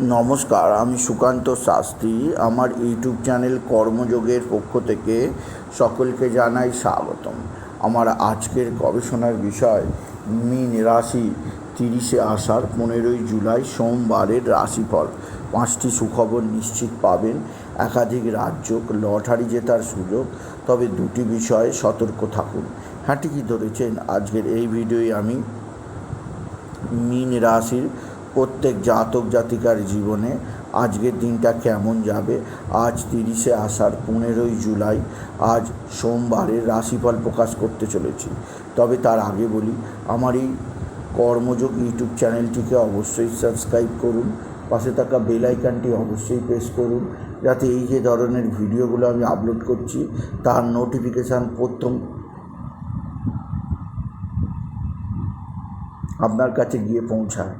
নমস্কার, আমি সুকান্ত শাস্ত্রী। আমার ইউটিউব চ্যানেল কর্মযোগের পক্ষ থেকে সকলকে জানাই স্বাগতম। আমার আজকের গবেষণার বিষয়, মীন রাশি তিরিশে আষাঢ়, পনেরোই জুলাই, সোমবারের রাশিফল। পাঁচটি সুখবর নিশ্চিত পাবেন। একাধিক রাজ্য লটারি জেতার সুযোগ। তবে দুটি বিষয়ে সতর্ক থাকুন। হ্যাঁ ঠিকই ধরেছেন। আজকের এই ভিডিওয় আমি মীন রাশির প্রত্যেক জাতক জাতিকার জীবনে আজকের দিনটা কেমন যাবে? আজ তিরিশে আষাঢ়, পনেরোই জুলাই, আজ সোমবারের রাশিফল প্রকাশ করতে চলেছি। তবে তার আগে বলি, আমার এই কর্মযোগ ইউটিউব চ্যানেলটিকে অবশ্যই সাবস্ক্রাইব করুন, পাশে থাকা বেল আইকনটি অবশ্যই প্রেস করুন, যাতে এই যে ধরনের ভিডিওগুলো আমি আপলোড করছি, তার নোটিফিকেশান প্রথম আপনার কাছে গিয়ে পৌঁছায়।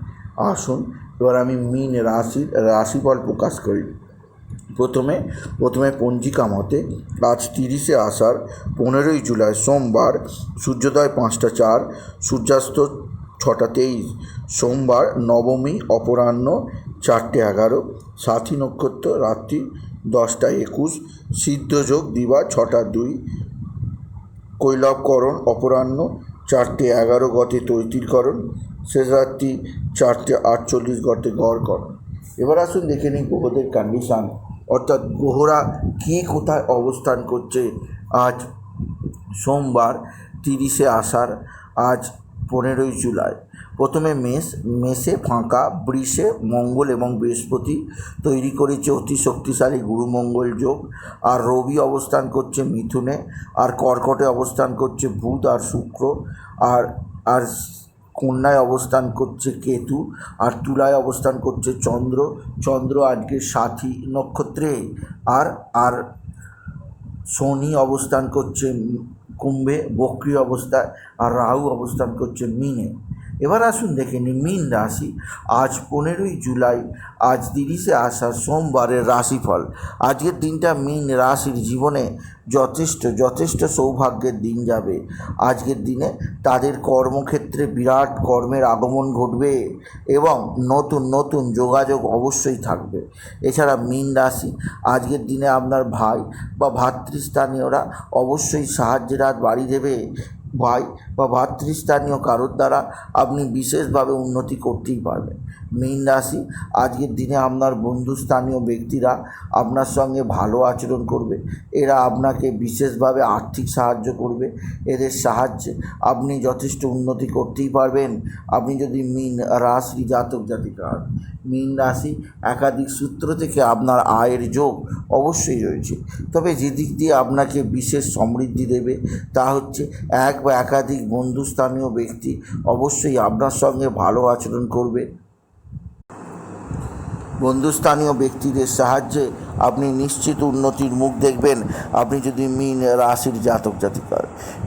আসুন, এবার আমি মিন রাশির রাশিফল প্রকাশ করি। প্রথমে প্রথমে পঞ্জিকা মতে, আজ তিরিশে আষাঢ়, পনেরোই জুলাই সোমবার, সূর্যোদয় পাঁচটা চার, সূর্যাস্ত ছটা তেইশ, সোমবার নবমী, অপরাহ্ন চারটে এগারো, সাথী নক্ষত্র রাত্রি দশটা একুশ, সিদ্ধযোগ দিবা ছটা দুই, কৈলবকরণ অপরাহ্ন চারটে এগারো গতে তৈতিরকরণ শেষ রাত্রি চারটে আটচল্লিশ গতে গড়করণ এবার আসুন দেখে নিই গ্রহদের কন্ডিশান অর্থাৎ গ্রহরা কে কোথায় অবস্থান করছে আজ সোমবার তিরিশে আষাঢ়, আজ পনেরোই জুলাই। প্রথমে মেষ, মেষে ফাঁকা, বৃষে মঙ্গল এবং বৃহস্পতি তৈরি করেছে অতি শক্তিশালী গুরুমঙ্গল যোগ। আর রবি অবস্থান করছে মিথুনে, আর কর্কটে অবস্থান করছে বুধ আর শুক্র। আর আর কন্যায় অবস্থান করছে কেতু আর তুলায় অবস্থান করছে চন্দ্র। চন্দ্র আজকে সাথী নক্ষত্রে। আর আর শনি অবস্থান করছে কুম্ভে। বক্রি অবস্থায়। আর রাহু অবস্থান করছে মিনে। এবার আসুন দেখে নিই মিন রাশি। আজ পনেরোই জুলাই, আজ তিরিশে আষাঢ় সোমবারের রাশিফল। আজকের দিনটা মিন রাশির জীবনে যথেষ্ট যথেষ্ট সৌভাগ্যের দিন যাবে। আজকের দিনে তাদের কর্মক্ষেত্রে বিরাট কর্মের আগমন ঘটবে এবং নতুন নতুন যোগাযোগ অবশ্যই থাকবে। এছাড়া মিন রাশি, আজকের দিনে আপনার ভাই বা ভাতৃস্থানীয়রা অবশ্যই সাহায্যের হাত বাড়ি দেবে। ভাই বা ভাতৃস্থানীয় কারোর দ্বারা আপনি বিশেষভাবে উন্নতি করতেই পারবেন। মীন রাশি, আজকের দিনে আপনার বন্ধুস্থানীয় ব্যক্তিরা আপনার সঙ্গে ভালো আচরণ করবে। এরা আপনাকে বিশেষভাবে আর্থিক সাহায্য করবে। এদের সাহায্যে আপনি যথেষ্ট উন্নতি করতেই পারবেন। আপনি যদি মীন রাশি জাতক জাতিকা মীন রাশি একাধিক সূত্র থেকে আপনার আয়ের যোগ অবশ্যই রয়েছে। তবে যেদিক দিয়ে আপনাকে বিশেষ সমৃদ্ধি দেবে তা হচ্ছে এক বা একাধিক বন্ধুস্থানীয় ব্যক্তি অবশ্যই আপনার সঙ্গে ভালো আচরণ করবে। বন্ধুস্থানীয় ব্যক্তিদের সাহায্যে আপনি নিশ্চিত উন্নতির মুখ দেখবেন। আপনি যদি মীন রাশির জাতক জাতিকার,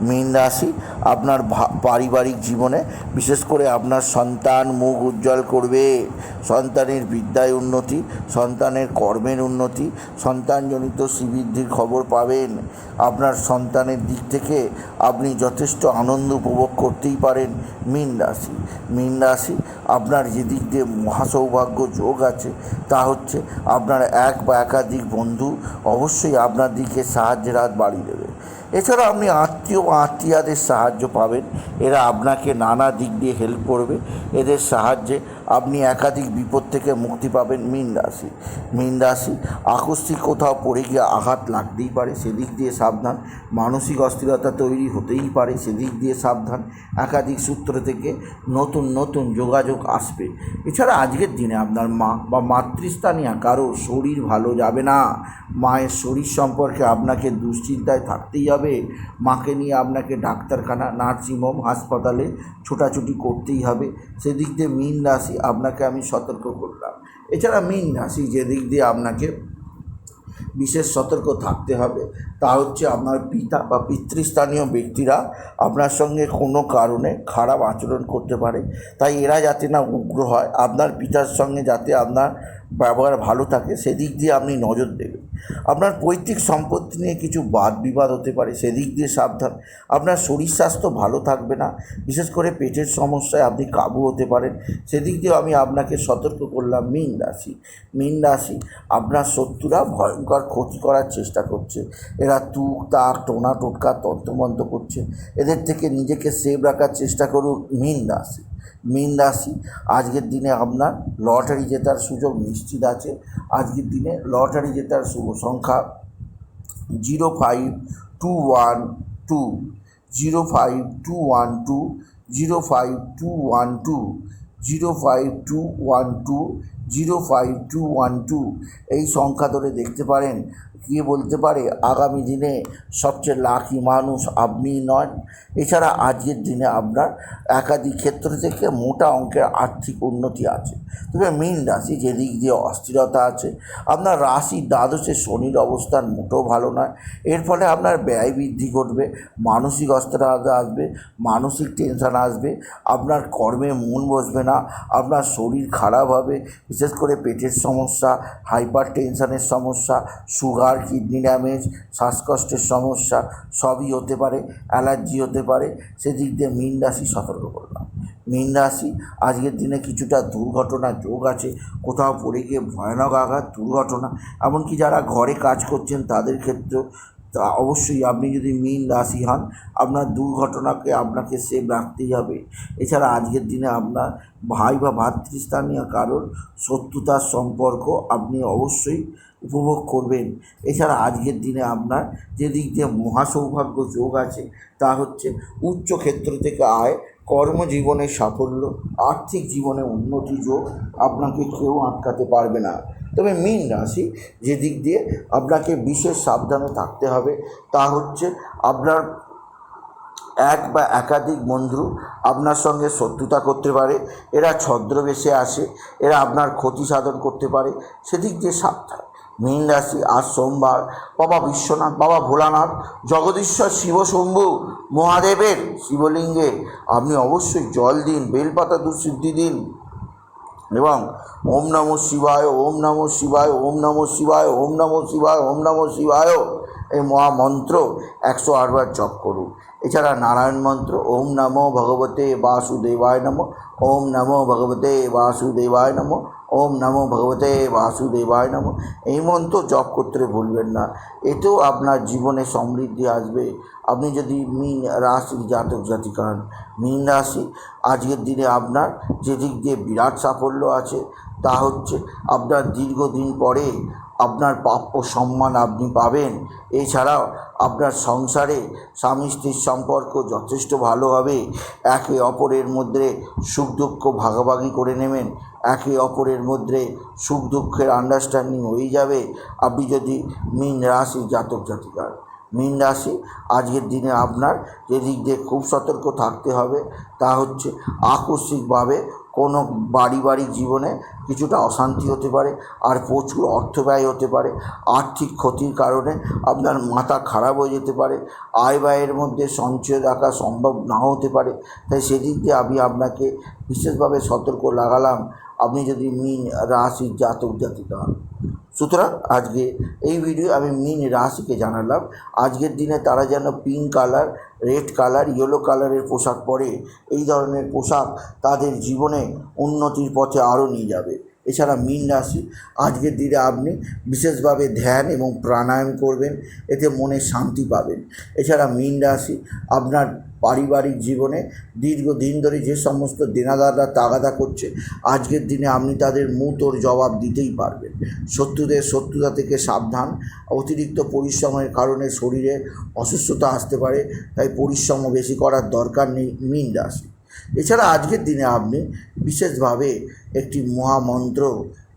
মীন রাশি আপনার পারিবারিক জীবনে বিশেষ করে আপনার সন্তান মুখ উজ্জ্বল করবে। সন্তানের বিদ্যায় উন্নতি, সন্তানের কর্মের উন্নতি, সন্তানজনিত শ্রীবৃদ্ধির খবর পাবেন। আপনার সন্তানের দিক থেকে আপনি যথেষ্ট আনন্দ উপভোগ করতেই পারেন মীন রাশি। মীন রাশি আপনার যে দিক দিয়ে মহাসৌভাগ্য যোগ আছে, তা হচ্ছে আপনার এক বা একাধিক বন্ধু, অবশ্যই আপনার দিকে সাহায্যের হাত বাড়িয়ে দেবে। এছাড়া আপনি আত্মীয় বা আত্মীয়াদের সাহায্য পাবেন। এরা আপনাকে নানা দিক দিয়ে হেল্প করবে। এদের সাহায্যে আপনি একাধিক বিপদ থেকে মুক্তি পাবেন মীন রাশি। মীন রাশি, আকস্মিক কোথাও পড়ে গিয়ে আঘাত লাগতেই পারে, সেদিক দিয়ে সাবধান। মানসিক অস্থিরতা তৈরি হতেই পারে, সেদিক দিয়ে সাবধান। একাধিক সূত্র থেকে নতুন নতুন যোগাযোগ আসবে। এছাড়া আজকের দিনে আপনার মা বা মাতৃস্থানীয় কারও শরীর ভালো যাবে না। মায়ের শরীর সম্পর্কে আপনাকে দুশ্চিন্তায় থাকতেই হবে। মাকে নিয়ে আপনাকে ডাক্তারখানা, নার্সিংহোম, হাসপাতালে ছোটাছুটি করতেই হবে। সেদিক দিয়ে মীন রাশি আপনাকে আমি সতর্ক করলাম। এছাড়া মীন রাশি যেদিক দিয়ে আপনাকে বিশেষ সতর্ক থাকতে হবে, তা হচ্ছে আপনার পিতা বা পিতৃস্থানীয় ব্যক্তিরা আপনার সঙ্গে কোনো কারণে খারাপ আচরণ করতে পারে। তাই এরা যাতে না উগ্র হয়, আপনার পিতার সঙ্গে যাতে আপনার ব্যবহার ভালো থাকে, সেদিক দিয়ে আপনি নজর দেবেন। আপনার পৈতৃক সম্পত্তি নিয়ে কিছু বাদ বিবাদ হতে পারে, সেদিক দিয়ে সাবধান। আপনার শরীর স্বাস্থ্য ভালো থাকবে না, বিশেষ করে পেটের সমস্যায় আপনি কাবু হতে পারেন। সেদিক দিয়ে আমি আপনাকে সতর্ক করলাম, মিন রাশি মিন রাশি, আপনার শত্রুরা ভয়ঙ্কর ক্ষতি করার চেষ্টা করছে। এরা তুক, তাক, টোনা, টোটকা তন্ত্রমন্ত্র করছে। এদের থেকে নিজেকে সেভ রাখার চেষ্টা করুন মিন রাশি। মিন রাশি। আজকের দিনে আপনার লটারি জেতার সুযোগ নিশ্চিত আছে। আজকের দিনে লটারি জেতার শুভ সংখ্যা zero five two one two, zero five two one two, zero five two one two, zero five two one two, zero five two one two. এই সংখ্যা ধরে দেখতে পারেন। কে বলতে পারে? আগামী দিনে সবচেয়ে লাকি মানুষ আপনি নন। এছাড়া আজকের দিনে আপনার একাধিক ক্ষেত্র থেকে মোটা অঙ্কের আর্থিক উন্নতি আছে। তবে মীন রাশি যেদিক দিয়ে অস্থিরতা আছে, আপনার রাশি দ্বাদশে শনির অবস্থান মোটেও ভালো নয়। এর ফলে আপনার ব্যয় বৃদ্ধি ঘটবে, মানসিক অস্থিরতা আসবে, মানসিক টেনশন আসবে, আপনার কর্মে মন বসবে না, আপনার শরীর খারাপ হবে, বিশেষ করে পেটের সমস্যা হাইপার টেনশনের সমস্যা সুগার কিডনি ড্যামেজ, শ্বাসকষ্টের সমস্যা সবই হতে পারে, অ্যালার্জি হতে পারে। সেদিক দিয়ে মীন রাশি সতর্ক করলাম। মীন রাশি, আজকের দিনে কিছুটা দুর্ঘটনা, যোগ আছে। কোথাও পড়ে গিয়ে ভয়ানক আঘাত, দুর্ঘটনা। এমনকি যারা ঘরে কাজ করছেন, তাদের ক্ষেত্রেও তা অবশ্যই আপনি যদি মীন রাশি হন, আপনার দুর্ঘটনাকে আপনাকে সেভ রাখতেই হবে। এছাড়া আজকের দিনে আপনার ভাই বা ভাতৃস্থানীয় কারোর শত্রুতার সম্পর্ক আপনি অবশ্যই উপভোগ করবেন। এছাড়া আজকের দিনে আপনার যে দিক দিয়ে মহাসৌভাগ্য যোগ আছে, তা হচ্ছে উচ্চ ক্ষেত্র থেকে আয় কর্মজীবনে সাফল্য, আর্থিক জীবনে উন্নতি যোগ আপনাকে কেউ আটকাতে পারবে না। তবে মীন রাশি যে দিক দিয়ে আপনাকে বিশেষ সাবধানে থাকতে হবে, তা হচ্ছে আপনার এক বা একাধিক বন্ধু আপনার সঙ্গে শত্রুতা করতে পারে, এরা ছদ্রবেশে আসে, এরা আপনার ক্ষতি সাধন করতে পারে, সেদিক দিয়ে সাবধান। মীন রাশি আজ সোমবার, বাবা বিশ্বনাথ, বাবা ভোলানাথ, জগদীশ্বর শিবশম্ভু, মহাদেবের শিবলিঙ্গে, আপনি অবশ্যই জল দিন, বেলপাতা দুঃসিদ্ধি দিন। এবং ওম নমঃ শিবায়, ওম নমঃ শিবায়, ওম নমঃ শিবায়, ওম নমঃ শিবায়, ওম নমঃ শিবায়। এই মহামন্ত্র একশো আটবার জপ করুন। এছাড়া নারায়ণ মন্ত্র, ওম নমো ভগবতে বাসুদেবায় নম, ওম নমো ভগবতে বাসুদেবায় নমঃ ওম নমো ভগবতে বাসুদেবায় নমঃ। এই মন্ত্র জপ করতে ভুলবেন না। এতেও আপনার জীবনে সমৃদ্ধি আসবে। আপনি যদি মীন রাশির জাতক জাতিকা হন মীন রাশি, আজকের দিনে আপনার যে দিক দিয়ে বিরাট সাফল্য আছে, তা হচ্ছে আপনার দীর্ঘদিন পরে আপনার প্রাপ্য সম্মান আপনি পাবেন। এছাড়াও আপনার সংসারে স্বামী স্ত্রীর সম্পর্ক যথেষ্ট ভালো হবে। একে অপরের মধ্যে সুখ দুঃখ ভাগাভাগি করে নেবেন। একে অপরের মধ্যে সুখ দুঃখের আন্ডারস্ট্যান্ডিং হয়ে যাবে। আপনি যদি মীন রাশির জাতক জাতিকার, মীন রাশি, আজকের দিনে আপনার যে দিক দিয়ে খুব সতর্ক থাকতে হবে, তা হচ্ছে আকস্মিকভাবে কোনো পারিবারিক জীবনে কিছুটা অশান্তি হতে পারে, আর প্রচুর অর্থ ব্যয় হতে পারে, আর্থিক ক্ষতির কারণে আপনার মাথা খারাপ হয়ে যেতে পারে আয় ব্যয়ের মধ্যে সঞ্চয় রাখা সম্ভব নাও হতে পারে। তাই সেদিক দিয়ে আমি আপনাকে বিশেষভাবে সতর্ক লাগালাম। আপনি যদি মিন রাশি জাতক জাতিকা। হন সুতরাং আজকে এই ভিডিও আমি মিন রাশিকে জানালাম। আজকের দিনে তারা যেন pink colour red colour yellow কালারের পোশাক পরে এই ধরনের পোশাক তাদের জীবনে উন্নতির পথে আরও নিয়ে যাবে। এছাড়া মীন রাশি, আজকের দিনে আপনি বিশেষভাবে ধ্যান এবং প্রাণায়াম করবেন, এতে মনে শান্তি পাবেন। এছাড়া মীন রাশি, আপনার পারিবারিক জীবনে দীর্ঘদিন ধরে যে সমস্ত দেনাদাররা তাগাদা করছে, আজকের দিনে আপনি তাদের মুতোর জবাব দিতেই পারবেন। শত্রুদের শত্রুতা থেকে সাবধান, অতিরিক্ত পরিশ্রমের কারণে শরীরে অসুস্থতা আসতে পারে, তাই পরিশ্রম বেশি করার দরকার নেই মীন রাশি। এছাড়া আজকের দিনে আপনি বিশেষভাবে একটি মহামন্ত্র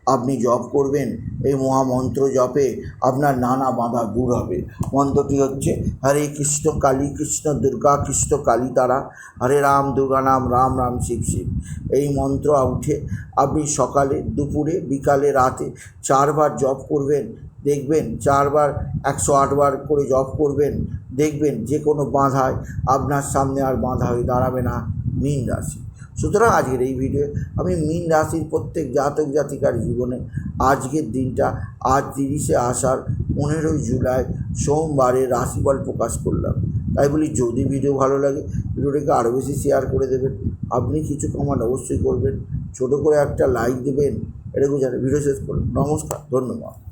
আপনি জপ করবেন। এই মহামন্ত্র জপে আপনার নানা বাধা দূর হবে। মন্ত্রটি হচ্ছে, হরে কৃষ্ণ কালী কৃষ্ণ দুর্গা কৃষ্ণ কালী তারা, হরে রাম দুর্গা নাম রাম রাম শিব শিব। এই মন্ত্র উঠে আপনি সকালে, দুপুরে, বিকালে, রাতে চারবার জপ করবেন। দেখবেন চারবার, একশো আটবার করে জপ করবেন। দেখবেন যে কোনো বাঁধায় আপনার সামনে আর বাঁধা হয়ে দাঁড়াবে না। মীন রাশি। সুতরাং আজকের এই ভিডিও আমি মীন রাশির প্রত্যেক জাতক জাতিকার জীবনে আজকের দিনটা আজ তিরিশে আষাঢ় পনেরোই জুলাই সোমবারে রাশিফল প্রকাশ করলাম। তাই বলি, যদি ভিডিও ভালো লাগে, ভিডিওটাকে আরও বেশি শেয়ার করে দেবেন। আপনি কিছু কমেন্ট অবশ্যই করবেন। ছোটো করে একটা লাইক দেবেন। এটুকু জানে। ভিডিও শেষ করুন নমস্কার। ধন্যবাদ।